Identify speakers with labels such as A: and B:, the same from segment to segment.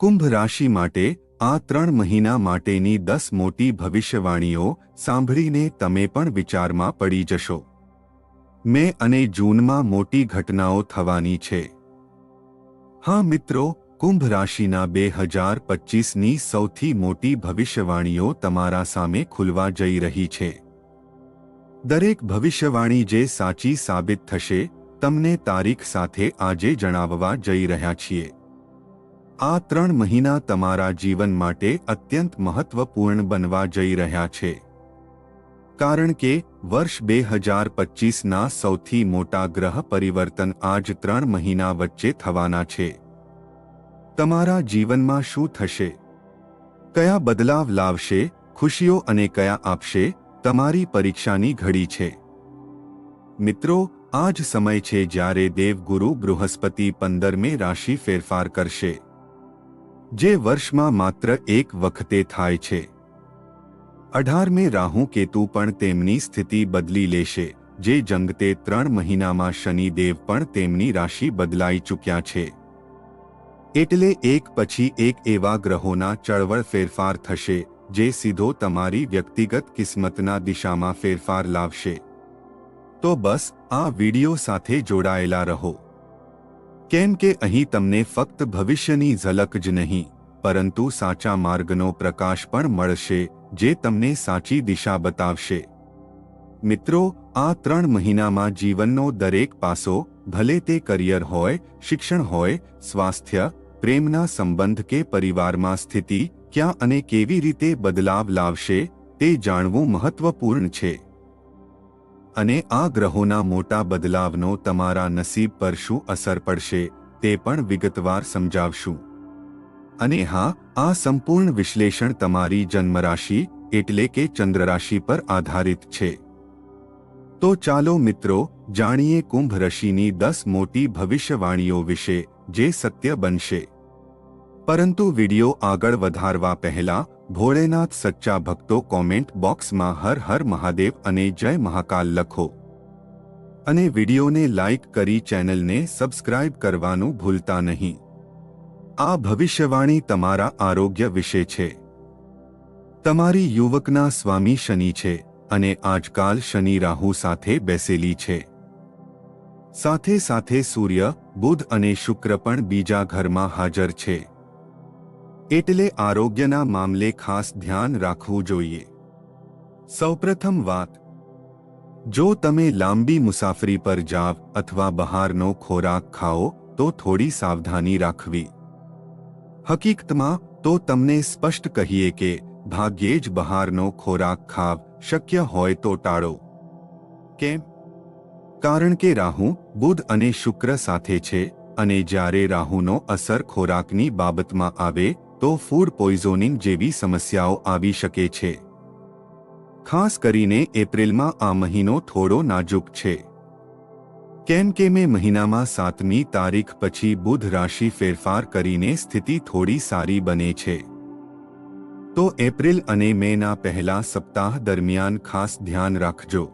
A: કુંભ રાશિ માટે આ ત્રણ મહિના માટેની દસ મોટી ભવિષ્યવાણીઓ સાંભળીને તમે પણ વિચારમાં પડી જશો. મે અને જૂનમાં મોટી ઘટનાઓ થવાની છે. હા મિત્રો, કુંભ રાશિના બે હજાર પચીસની સૌથી મોટી ભવિષ્યવાણીઓ તમારા સામે ખુલવા જઈ રહી છે. દરેક ભવિષ્યવાણી જે સાચી સાબિત થશે, તમને તારીખ સાથે આજે જણાવવા જઈ રહ્યા છીએ. આ ત્રણ મહિના તમારા જીવન માટે અત્યંત મહત્વપૂર્ણ બનવા જઈ રહ્યા છે. કારણ કે, વર્ષ બે હજાર પચીસના સૌથી મોટા ગ્રહ પરિવર્તન આજ ત્રણ મહિના વચ્ચે થવાના છે. તમારા જીવનમાં શું થશે? કયા બદલાવ લાવશે, ખુશીઓ અને કયા આપશે, તમારી પરીક્ષાની ઘડી છે. મિત્રો આ જ સમય છે જ્યારે દેવગુરુ બૃહસ્પતિ પંદરમે રાશિ ફેરફાર કરશે. જે વર્ષમાં માત્ર એક વખતે થાય છે. અઢારમે રાહુ કેતુ પણ તેમની સ્થિતિ બદલી લેશે, જે જંગતે ત્રણ મહિનામાં શનિદેવ પણ તેમની રાશિ બદલાઈ ચૂક્યા છે. એટલે એક પછી એક એવા ગ્રહોના ચળવળ ફેરફાર થશે, જે સીધો તમારી વ્યક્તિગત કિસ્મતના દિશામાં ફેરફાર લાવશે. તો બસ, આ વિડિયો સાથે જોડાયેલા રહો. કેમ કે અહીં તમને ફક્ત ભવિષ્યની ઝલક જ નહીં, પરંતુ સાચા માર્ગનો પ્રકાશ પણ મળશે, જે તમને સાચી દિશા બતાવશે. મિત્રો, આ ત્રણ મહિનામાં જીવનનો દરેક પાસો, ભલે તે કરિયર હોય, શિક્ષણ હોય, સ્વાસ્થ્ય, પ્રેમના સંબંધ કે પરિવારમાં સ્થિતિ, ક્યાં અને કેવી રીતે બદલાવ લાવશે, તે જાણવું મહત્વપૂર્ણ છે. અને આ ગ્રહોના મોટા બદલાવનો તમારા નસીબ પર શું અસર પડશે, તે પણ વિગતવાર સમજાવશું. અને હા, આ સંપૂર્ણ વિશ્લેષણ તમારી જન્મરાશિ, એટલે કે ચંદ્રરાશિ પર આધારિત છે. તો ચાલો મિત્રો, જાણીએ કુંભ રાશિની દસ મોટી ભવિષ્યવાણીઓ વિશે, જે સત્ય બનશે. પરંતુ વિડિયો આગળ વધારવા પહેલા ભોળેનાથ સચ્ચા ભક્તો કોમેન્ટ બોક્સમાં હર હર મહાદેવ અને જય મહાકાલ લખો. અને વિડીયોને લાઇક કરી ચેનલને સબસ્ક્રાઇબ કરવાનું ભૂલતા નહીં. આ ભવિષ્યવાણી તમારા આરોગ્ય વિશે છે. તમારી યુવકના સ્વામી શનિ છે અને આજકાલ શનિ રાહુ સાથે બેસેલી છે. સાથે સાથે સૂર્ય, બુધ અને શુક્ર પણ બીજા ઘરમાં હાજર છે. એટલે આરોગ્યના મામલે ખાસ ધ્યાન રાખવું જોઈએ. સૌપ્રથમ વાત, જો તમે લાંબી મુસાફરી પર જાવ અથવા બહારનો ખોરાક ખાઓ, તો થોડી સાવધાની રાખવી. હકીકતમાં, તો તમને સ્પષ્ટ કહીએ કે, ભાગ્યે જ બહારનો ખોરાક ખાવ, શક્ય હોય તો ટાળો. કેમ? કારણ કે રાહુ, બુધ અને શુક્ર સાથે છે, અને જ્યારે રાહુનો અસર ખોરાકની બાબતમાં આવે તો ફૂડ પોઈઝોનિંગ જેવી સમસ્યાઓ આવી શકે છે. ખાસ કરીને એપ્રિલમાં આ મહિનો થોડો નાજુક છે. કેમ કે મે મહિનામાં સાતમી તારીખ પછી બુધ રાશિ ફેરફાર કરીને સ્થિતિ થોડી સારી બને છે. તો એપ્રિલ અને મેના પહેલા સપ્તાહ દરમિયાન ખાસ ધ્યાન રાખજો.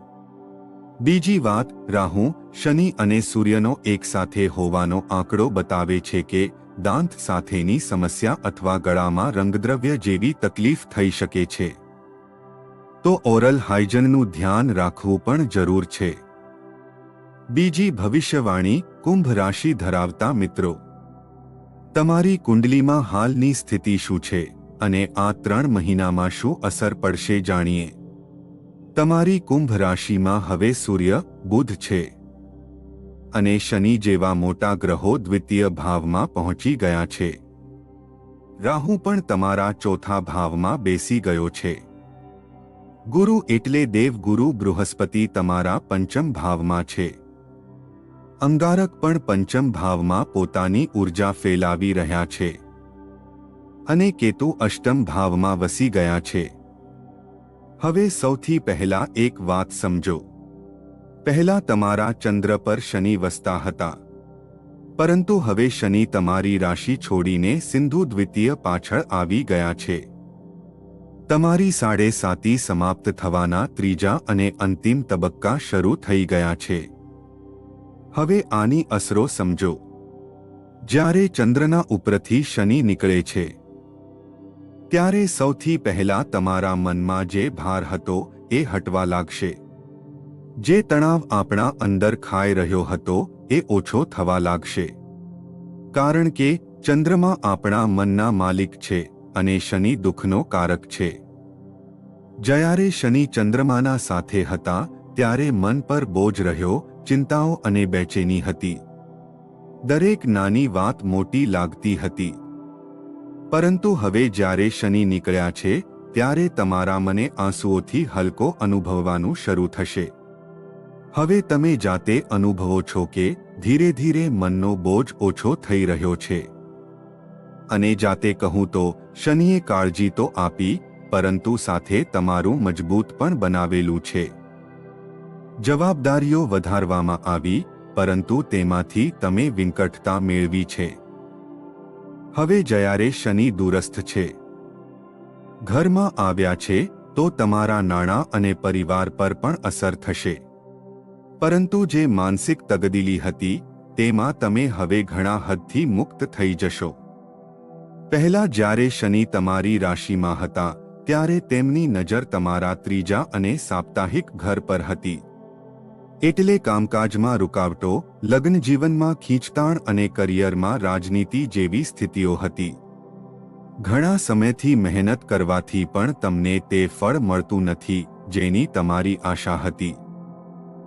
A: બીજી વાત, રાહુ, શનિ અને સૂર્યનો એકસાથે હોવાનો આંકડો બતાવે છે કે દાંત સાથેની સમસ્યા અથવા ગળામાં રંગદ્રવ્ય જેવી તકલીફ થઈ શકે છે. તો ઓરલ હાઇજનનું ધ્યાન રાખવું પણ જરૂર છે. બીજી ભવિષ્યવાણી કુંભ રાશિ ધરાવતા મિત્રો. તમારી કુંડલીમાં હાલની સ્થિતિ શું છે અને આ ત્રણ મહિનામાં શું અસર પડશે જાણીએ. તમારી કુંભ રાશિમાં હવે સૂર્ય, બુધ છે. અને શનિ જેવા મોટા ગ્રહો દ્વિતીય ભાવમાં પહોંચી ગયા છે. રાહુ પણ તમારા ચોથા ભાવમાં બેસી ગયો છે. ગુરુ એટલે દેવગુરુ બૃહસ્પતિ તમારા પંચમ ભાવમાં છે. અંગારક પણ પંચમ ભાવમાં પોતાની ઊર્જા ફેલાવી રહ્યા છે. અને કેતુ અષ્ટમ ભાવમાં વસી ગયા છે. હવે સૌથી પહેલા એક વાત સમજો. પહેલા તમારા ચંદ્ર પર શનિ વસતા હતા. પરંતુ હવે શનિ તમારી રાશિ છોડીને સિંધુ દ્વિતીય પાછળ આવી ગયા છે. તમારી સાડે સાતી સમાપ્ત થવાના ત્રીજા અને અંતિમ તબક્કા શરૂ થઈ ગયા છે. હવે આની અસરો સમજો. જ્યારે ચંદ્રના ઉપરથી શનિ નીકળે છે, ત્યારે સૌથી પહેલા તમારા મનમાં જે ભાર હતો એ હટવા લાગશે. જે તણાવ આપણા અંદર ખાઈ રહ્યો હતો, એ ઓછો થવા લાગશે. કારણ કે, ચંદ્રમા આપણા મનના માલિક છે, અને શનિ દુઃખનો કારક છે. જ્યારે શનિ ચંદ્રમાના સાથે હતા, ત્યારે મન પર બોજ રહ્યો, ચિંતાઓ અને બેચેની હતી. દરેક નાની વાત મોટી લાગતી હતી. પરંતુ હવે જ્યારે શનિ નીકળ્યા છે, ત્યારે તમારા મને આંસુઓથી હલકો અનુભવવાનું શરૂ થશે. હવે તમે જાતે અનુભવો છો કે ધીરે ધીરે મનનો બોજ ઓછો થઈ રહ્યો છે. અને જાતે કહું તો, શનિએ કાળજી તો આપી, પરંતુ સાથે તમારું મજબૂત પણ બનાવેલું છે. જવાબદારીઓ વધારવામાં આવી, પરંતુ તેમાંથી તમે વિંકટતા મેળવી છે. હવે જયારે શનિ દૂરસ્થ છે, ઘરમાં આવ્યા છે, તો તમારા નાણાં અને પરિવાર પર પણ અસર થશે. પરંતુ જે માનસિક તગદીલી હતી, તેમાં તમે હવે ઘણા હદથી મુક્ત થઈ જશો. પહેલા જ્યારે શનિ તમારી રાશિમાં હતા, ત્યારે તેમની નજર તમારા ત્રીજા અને સાપ્તાહિક ઘર પર હતી. એટલે કામકાજમાં રૂકાવટો, લગ્ન જીવનમાં ખીંચતાણ અને કરિયરમાં રાજનીતિ જેવી સ્થિતિઓ હતી. ઘણા સમયથી મહેનત કરવાથી પણ તમને તે ફળ મળતું નથી, જેની તમારી આશા હતી.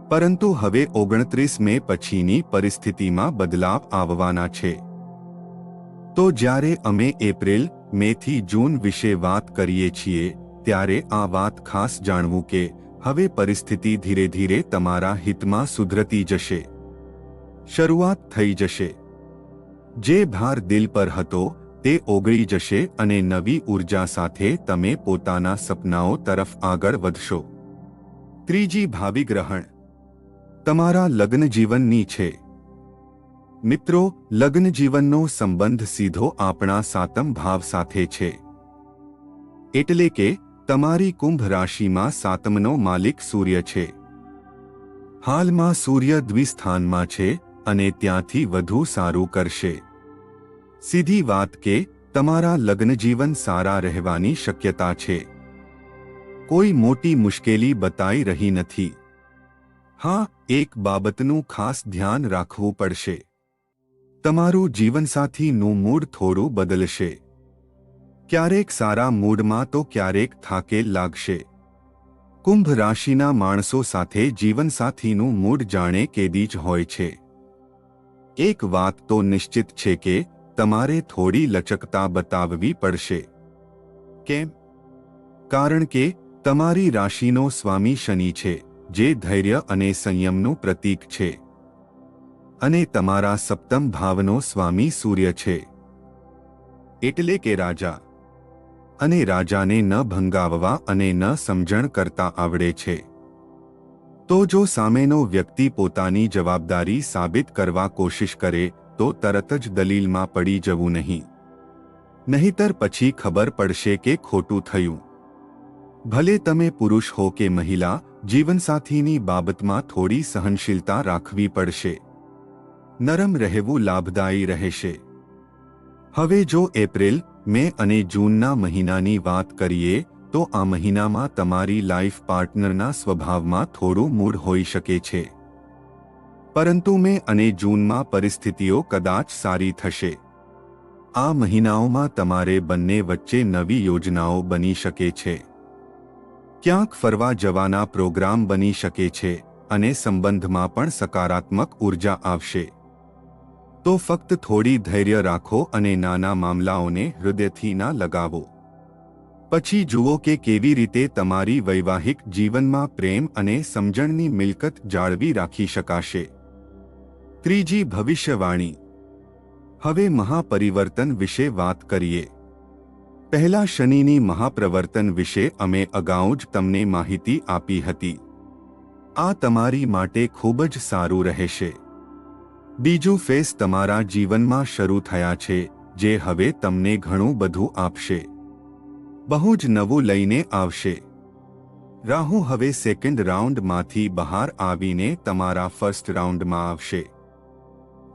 A: પરંતુ હવે ઓગણત્રીસ મે પછીની પરિસ્થિતિમાં બદલાવ આવવાના છે. તો જ્યારે અમે એપ્રિલ મેથી જૂન વિશે વાત કરીએ છીએ, ત્યારે આ વાત ખાસ જાણવું કે હવે પરિસ્થિતિ ધીરે ધીરે તમારા હિતમાં સુધરતી જશે. શરૂઆત થઈ જશે. જે ભાર દિલ પર હતો, તે ઓગળી જશે અને નવી ઊર્જા સાથે તમે પોતાના સપનાઓ તરફ આગળ વધશો. ત્રીજી ભાવિ ગ્રહણ. તમારા લગ્ન જીવનની છે. મિત્રો, લગ્ન જીવનનો સંબંધ સીધો આપણા સાતમ ભાવ સાથે છે. એટલે કે, તમારી કુંભ રાશિમાં સાતમનો માલિક સૂર્ય છે. હાલમાં સૂર્ય દ્વિસ્થાનમાં છે અને ત્યાંથી વધુ સારું કરશે. સીધી વાત કે, તમારા લગ્નજીવન સારા રહેવાની શક્યતા છે. કોઈ મોટી મુશ્કેલી બતાઈ રહી નથી. હા, એક બાબતનું ખાસ ધ્યાન રાખવું પડશે. તમારું જીવનસાથીનું મૂડ થોડું બદલશે. ક્યારેક સારા મૂડમાં તો ક્યારેક થાકે લાગશે. કુંભ રાશિના માણસો સાથે જીવનસાથીનું મૂડ જાણે કેદી જ હોય છે. એક વાત તો નિશ્ચિત છે કે, તમારે થોડી લચકતા બતાવવી પડશે. કેમ? કારણ કે, તમારી રાશિનો સ્વામી શનિ છે. જે ધૈર્ય અને સંયમનું પ્રતીક છે. અને તમારા સપ્તમ ભાવનો સ્વામી સૂર્ય છે. એટલે કે રાજા. અને રાજાને ન ભંગાવવા અને ન સમજણ કરતા આવડે છે. તો જો સામેનો વ્યક્તિ પોતાની જવાબદારી સાબિત કરવા કોશિશ કરે, તો તરત જ દલીલમાં પડી જવું નહીં. નહીતર પછી ખબર પડશે કે ખોટું થયું. ભલે તમે પુરુષ હો કે મહિલા જીવનસાથીની બાબતમાં થોડી સહનશીલતા રાખવી પડશે. નરમ રહેવું લાભદાયી રહેશે. હવે જો એપ્રિલ, મે અને જૂનના મહિનાની વાત કરીએ, તો આ મહિનામાં તમારી લાઈફ પાર્ટનરના સ્વભાવમાં થોડું મૂડ હોઈ શકે છે. પરંતુ મે અને જૂનમાં પરિસ્થિતિઓ કદાચ સારી થશે. આ મહિનાઓમાં તમારે બંને વચ્ચે નવી યોજનાઓ બની શકે છે. ક્યાંક ફરવા જવાના પ્રોગ્રામ બની શકે છે અને સંબંધમાં પણ સકારાત્મક ઊર્જા આવશે. તો ફક્ત થોડી ધૈર્ય રાખો અને નાના મામલાઓને હૃદયથી ના લગાવો. પછી જુઓ કે કેવી રીતે તમારી વૈવાહિક જીવનમાં પ્રેમ અને સમજણની મિલકત જાળવી રાખી શકાશે. ત્રીજી ભવિષ્યવાણી. હવે મહાપરિવર્તન વિશે વાત કરીએ. પહેલા શનિની મહાપ્રવર્તન વિશે અમે અગાઉ જ તમને માહિતી આપી હતી. આ તમારી માટે ખૂબ જ સારું રહેશે. બીજું ફેસ તમારા જીવનમાં શરૂ થયા છે, જે હવે તમને ઘણું બધું આપશે. બહુ જ નવું લઈને આવશે. રાહુ હવે સેકન્ડ રાઉન્ડમાંથી બહાર આવીને તમારા ફર્સ્ટ રાઉન્ડમાં આવશે.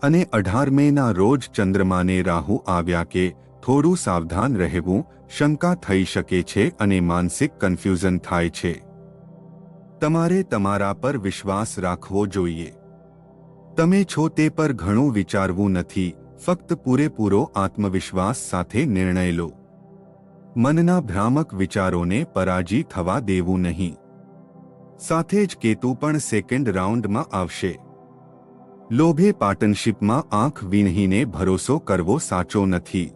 A: અને અઢાર મેના રોજ ચંદ્રમાને રાહુ આવ્યા કે થોડું સાવધાન રહેવું શંકા થઈ શકે છે અને માનસિક કન્ફ્યુઝન થાય છે. તમારે તમારા પર વિશ્વાસ રાખવો જોઈએ. તમે છો તે પર ઘણું વિચારવું નથી, ફક્ત પૂરેપૂરો આત્મવિશ્વાસ સાથે નિર્ણય લો. મનના ભ્રામક વિચારોને પરાજી થવા દેવું નહીં. સાથે જ કેતુ પણ સેકન્ડ રાઉન્ડમાં આવશે. લોભે પાર્ટનશીપમાં આંખ વિનહીને ભરોસો કરવો સાચો નથી.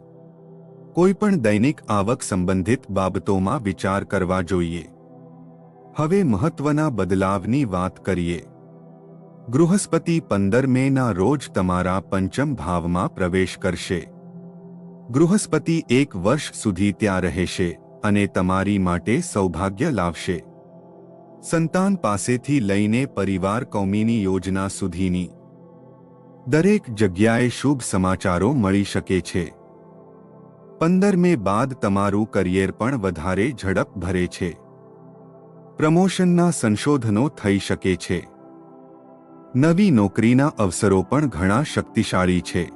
A: કોઈ પણ દૈનિક આવક સંબંધિત બાબતોમાં વિચાર કરવા જોઈએ. હવે મહત્વના બદલાવની વાત કરીએ. ગૃહસ્પતિ પંદર મેના રોજ તમારા પંચમ ભાવમાં પ્રવેશ કરશે. ગૃહસ્પતિ એક વર્ષ સુધી ત્યાં રહેશે અને તમારી માટે સૌભાગ્ય લાવશે. સંતાન પાસેથી લઈને પરિવાર કૌમીની યોજના સુધીની. દરેક જગ્યાએ શુભ સમાચારો મળી શકે છે. પંદર મે બાદ તમારું કરિયર પણ વધારે ઝડપ ભરે છે. પ્રમોશનના સંશોધનો થઈ શકે છે. નવી નોકરીના અવસરો પણ ઘણા શક્તિશાળી છે.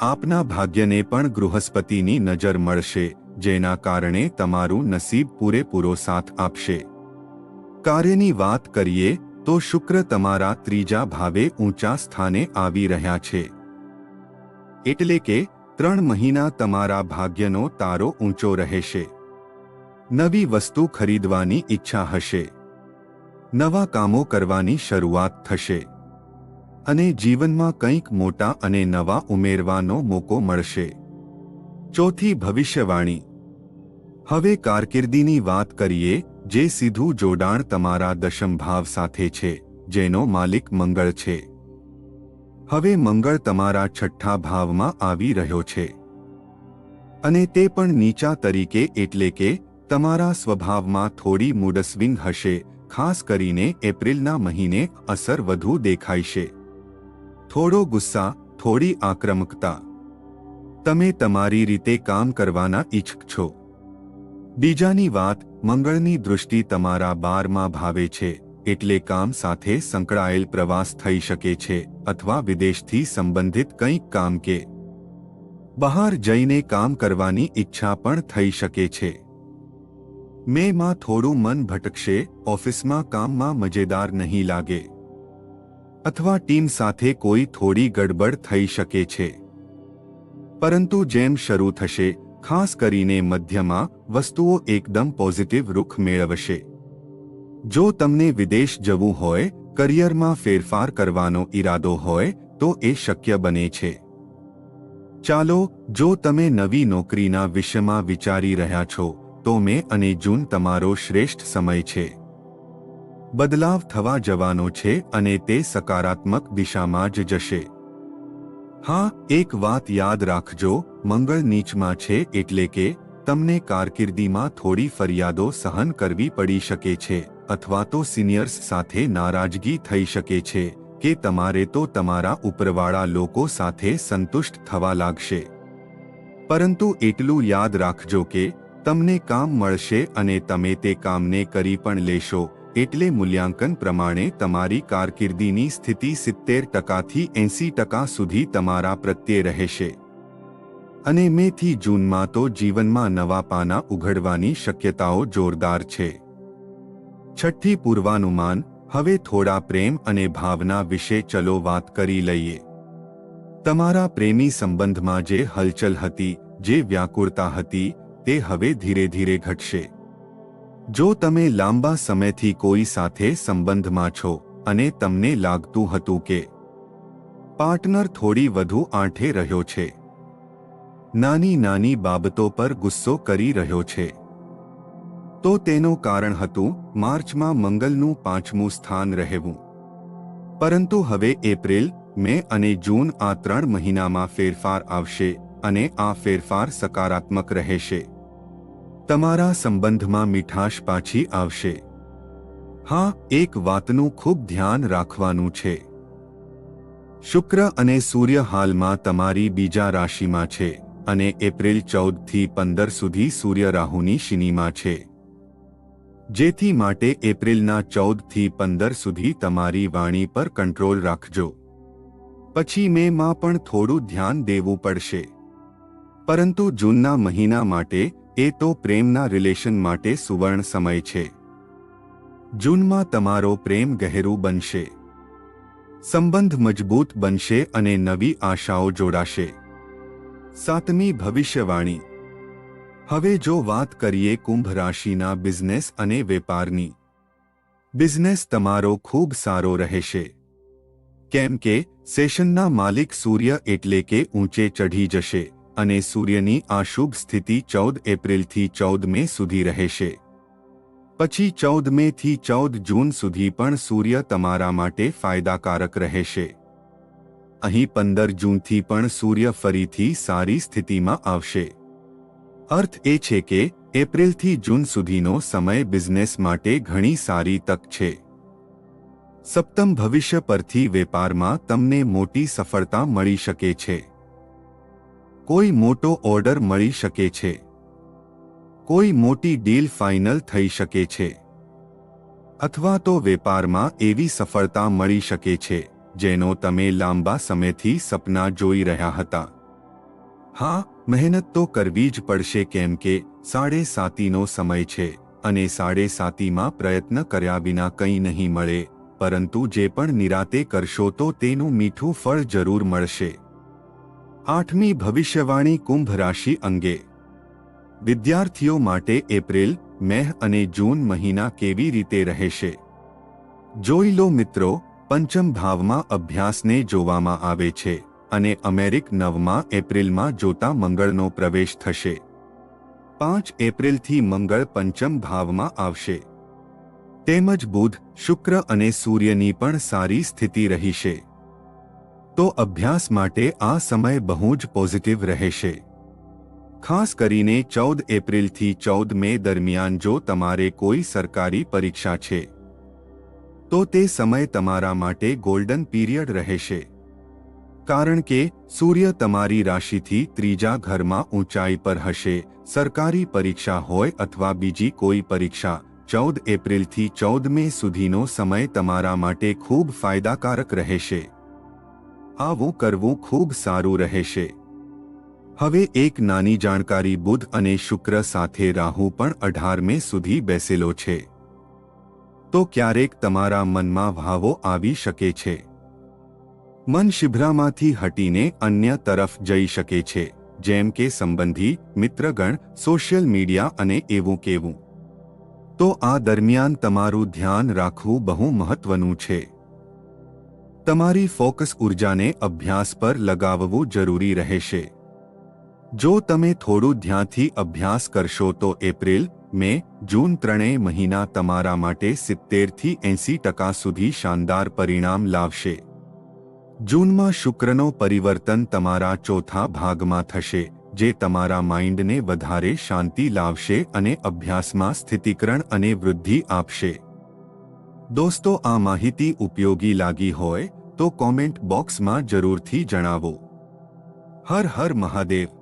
A: આપના ભાગ્યને પણ ગૃહસ્પતિની નજર મળશે, જેના કારણે તમારું નસીબ પૂરેપૂરો સાથ આપશે. કાર્યની વાત કરીએ, તો શુક્ર તમારા ત્રીજા ભાવે ઊંચા સ્થાને આવી રહ્યા છે. એટલે કે ત્રણ મહિના તમારા ભાગ્યનો તારો ઊંચો રહેશે. નવી વસ્તુ ખરીદવાની ઈચ્છા હશે. નવા કામો કરવાની શરૂઆત થશે. અને જીવનમાં કંઈક મોટા અને નવા ઉમેરવાનો મોકો મળશે. ચોથી ભવિષ્યવાણી. હવે કારકિર્દીની વાત કરીએ, જે સીધું જોડાણ તમારા દશમ ભાવ સાથે છે, જેનો માલિક મંગળ છે. હવે મંગળ તમારા છઠ્ઠા ભાવમાં આવી રહ્યો છે. અને તે પણ નીચા તરીકે એટલે કે તમારા સ્વભાવમાં થોડી મૂડસ્વિંગ હશે, ખાસ કરીને એપ્રિલના મહિને અસર વધુ દેખાઈશે થોડો ગુસ્સા, થોડી આક્રમકતા. તમે તમારી રીતે કામ કરવાના ઈચ્છક છો. બીજાની વાત, મંગળની દૃષ્ટિ તમારા બારમાં ભાવે છે. એટલે કામ સાથે સંકળાયેલ પ્રવાસ થઈ શકે છે અથવા વિદેશથી સંબંધિત કંઈક કામ કે બહાર જઈને કામ કરવાની ઈચ્છા પણ થઈ શકે છે. મેમાં થોડું મન ભટકશે, ઓફિસમાં કામમાં મજેદાર નહીં લાગે અથવા ટીમ સાથે કોઈ થોડી ગડબડ થઈ શકે છે. પરંતુ જેમ શરૂ થશે, ખાસ કરીને મધ્યમાં વસ્તુઓ એકદમ પોઝિટિવ રૂખ મેળવશે. જો તમને વિદેશ જવું હોય, કરિયરમાં ફેરફાર કરવાનો ઈરાદો હોય, તો એ શક્ય બને છે. ચાલો, જો તમે નવી નોકરીના વિષયમાં વિચારી રહ્યા છો, તો મે અને જૂન તમારો શ્રેષ્ઠ સમય છે. બદલાવ થવા જવાનો છે અને તે સકારાત્મક દિશામાં જ જશે. હા, એક વાત યાદ રાખજો, મંગળ નીચમાં છે એટલે કે, તમને કારકિર્દીમાં થોડી ફરિયાદો સહન કરવી પડી શકે છે. અથવા તો સિનિયર્સ સાથે નારાજગી થઈ શકે છે, કે તમારે તો તમારા ઉપરવાળા લોકો સાથે સંતુષ્ટ થવા લાગશે. પરંતુ એટલું યાદ રાખજો કે, તમને કામ મળશે અને તમે તે કામને કરી પણ લેશો, એટલે મૂલ્યાંકન પ્રમાણે તમારી કારકિર્દીની સ્થિતિ સિત્તેર ટકાથી એંસી ટકા સુધી તમારા પ્રત્યે રહેશે. અને મેથી જૂનમાં તો જીવનમાં નવા પાના ઉઘડવાની શક્યતાઓ જોરદાર છે. છઠ્ઠી પૂર્વાનુમાન, હવે થોડા પ્રેમ અને ભાવના વિશે ચલો વાત કરી લઈએ. તમારા પ્રેમી સંબંધમાં જે હલચલ હતી, જે વ્યાકુળતા હતી, તે હવે ધીરે ધીરે ઘટશે. જો તમે લાંબા સમયથી કોઈ સાથે સંબંધમાં છો, અને તમને લાગતું હતું કે પાર્ટનર થોડી વધુ આંઠે રહ્યો છે નાની નાની બાબતો પર ગુસ્સો કરી રહ્યો છે તો તેનું કારણ હતું માર્ચમાં મંગલનું પાંચમું સ્થાન રહેવું. પરંતુ હવે એપ્રિલ, મે અને જૂન આ ત્રણ મહિનામાં ફેરફાર આવશે અને આ ફેરફાર સકારાત્મક રહેશે. તમારા સંબંધમાં મીઠાશ પાછી આવશે. હા, એક વાતનું ખૂબ ધ્યાન રાખવાનું છે. શુક્ર અને સૂર્ય હાલમાં તમારી બીજા રાશિમાં છે અને એપ્રિલ ચૌદથી પંદર સુધી સૂર્ય રાહુની શિનીમાં છે. જેથી માટે એપ્રિલના ચૌદથી પંદર સુધી તમારી વાણી પર કંટ્રોલ રાખજો. પછી મેમાં પણ થોડું ધ્યાન દેવું પડશે. પરંતુ જૂનના મહિના માટે એ તો પ્રેમના રિલેશન માટે સુવર્ણ સમય છે. જૂનમાં તમારો પ્રેમ ગહેરું બનશે. સંબંધ મજબૂત બનશે અને નવી આશાઓ જોડાશે. સાતમી ભવિષ્યવાણી. હવે જો વાત કરીએ કુંભ રાશિના બિઝનેસ અને વેપારની. બિઝનેસ તમારો ખૂબ સારો રહેશે. કેમ કે, સેશનના માલિક સૂર્ય એટલે કે ઊંચે ચઢી જશે અને સૂર્યની આ શુભ સ્થિતિ ચૌદ એપ્રિલથી ચૌદ મે સુધી રહેશે. પછી ચૌદ મે થી ચૌદ જૂન સુધી પણ સૂર્ય તમારા માટે ફાયદાકારક રહેશે. અહીં પંદર જૂનથી પણ સૂર્ય ફરીથી સારી સ્થિતિમાં આવશે. અર્થ એ છે કે, એપ્રિલથી જૂન સુધીનો સમય બિઝનેસ માટે ઘણી સારી તક છે. સપ્તમ ભવિષ્ય પરથી વેપારમાં તમને મોટી સફળતા મળી શકે છે. કોઈ મોટો ઓર્ડર મળી શકે છે. કોઈ મોટી ડીલ ફાઇનલ થઈ શકે છે. અથવા તો વેપારમાં એવી સફળતા મળી શકે છે, જેનો તમે લાંબા સમયથી સપના જોઈ રહ્યા હતા. હા મહેનત તો કરવી જ પડશે કેમ કે સાડે સાતીનો સમય છે અને સાડે સાતીમાં પ્રયત્ન કર્યા વિના કંઈ નહીં મળે, પરંતુ જે પણ નિરાતે કરશો તો તેનું મીઠું ફળ જરૂર મળશે. આઠમી ભવિષ્યવાણી કુંભ રાશિ અંગે. વિદ્યાર્થીઓ માટે એપ્રિલ મેહ અને જૂન મહિના કેવી રીતે રહેશે? જોઈ લો મિત્રો, પંચમ ભાવમાં અભ્યાસને જોવામાં આવે છે. અને અમેરિક નવમાં એપ્રિલમાં જોતા મંગળનો પ્રવેશ થશે. પાંચ એપ્રિલથી મંગળ પંચમ ભાવમાં આવશે. તેમજ બુધ, શુક્ર અને સૂર્યની પણ સારી સ્થિતિ રહીશે. તો અભ્યાસ માટે આ સમય બહુ જ પોઝિટિવ રહેશે. ખાસ કરીને ચૌદ એપ્રિલથી ચૌદ મે દરમિયાન જો તમારે કોઈ સરકારી પરીક્ષા છે, તો તે સમય તમારા માટે ગોલ્ડન પીરિયડ રહેશે. કારણ કે, સૂર્ય તમારી રાશિથી ત્રીજા ઘરમાં ઊંચાઈ પર હશે. સરકારી પરીક્ષા હોય અથવા બીજી કોઈ પરીક્ષા, ચૌદ એપ્રિલથી ચૌદ મે સુધીનો સમય તમારા માટે ખૂબ ફાયદાકારક રહેશે. આવું કરવું ખૂબ સારું રહેશે. હવે એક નાની જાણકારી બુધ અને શુક્ર સાથે રાહુ પણ અઢાર મે સુધી બેસેલો છે. તો ક્યારેક તમારા મનમાં ભાવો આવી શકે છે. મન શિભ્રામાંથી હટીને અન્ય તરફ જઈ શકે છે, જેમ કે સંબંધી, મિત્રગણ, સોશિયલ મીડિયા અને એવું કેવું. તો આ દરમિયાન તમારું ધ્યાન રાખવું બહુ મહત્વનું છે. તમારી ફોકસ ઉર્જાને અભ્યાસ પર લગાવવું જરૂરી રહેશે. જો તમે થોડું ધ્યાનથી અભ્યાસ કરશો તો એપ્રિલ, મે, જૂન ત્રણેય મહિના તમારા માટે સિત્તેરથી એંસી ટકા સુધી શાનદાર પરિણામ લાવશે. જૂનમાં શુક્રનો પરિવર્તન તમારા ચોથા ભાગમાં થશે, જે તમારા માઇન્ડને વધારે શાંતિ લાવશે અને અભ્યાસમાં સ્થિતિકરણ અને વૃદ્ધિ આપશે. દોસ્તો, આ માહિતી ઉપયોગી લાગી હોય તો કોમેન્ટ બોક્સમાં જરૂરથી જણાવો. હર હર મહાદેવ.